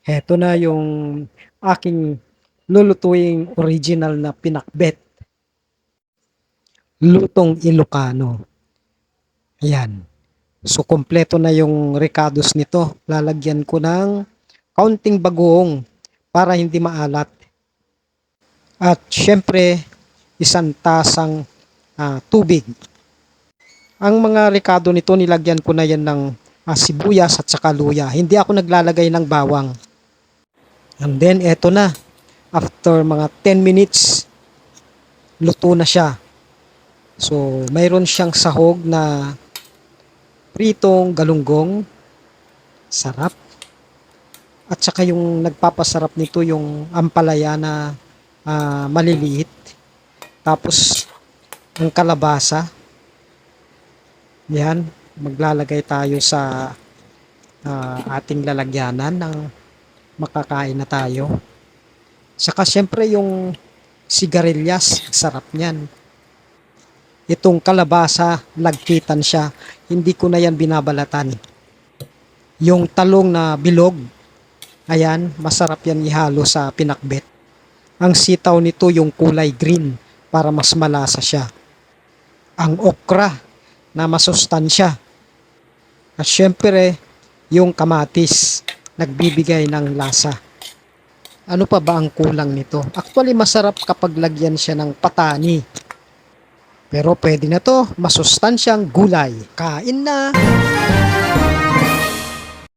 Heto na yung aking lulutuing original na pinakbet. Lutong Ilocano. Ayan. So, kompleto na yung recados nito. Lalagyan ko ng kaunting bagoong para hindi maalat. At syempre, isang tasang ah, tubig. Ang mga rekado nito, nilagyan ko na yan ng ah, sibuyas at saka luya. Hindi ako naglalagay ng bawang. And then, eto na. After mga 10 minutes, luto na siya. So, mayroon siyang sahog na pritong galunggong. Sarap. At saka yung nagpapasarap nito yung ampalaya na ah, maliliit. Tapos, ang kalabasa. Yan. Maglalagay tayo sa ah, ating lalagyanan ng makakain na tayo. Saka syempre yung sigarilyas, sarap niyan. Itong kalabasa, lagkitan siya. Hindi ko na yan binabalatan. Yung talong na bilog, ayan, masarap yan ihalo sa pinakbet. Ang sitaw nito yung kulay green para mas malasa siya. Ang okra na masustansya. At syempre, yung kamatis, nagbibigay ng lasa. Ano pa ba ang kulang nito? Actually, masarap kapag lagyan siya ng patani. Pero pwede na to, masustansyang gulay. Kain na!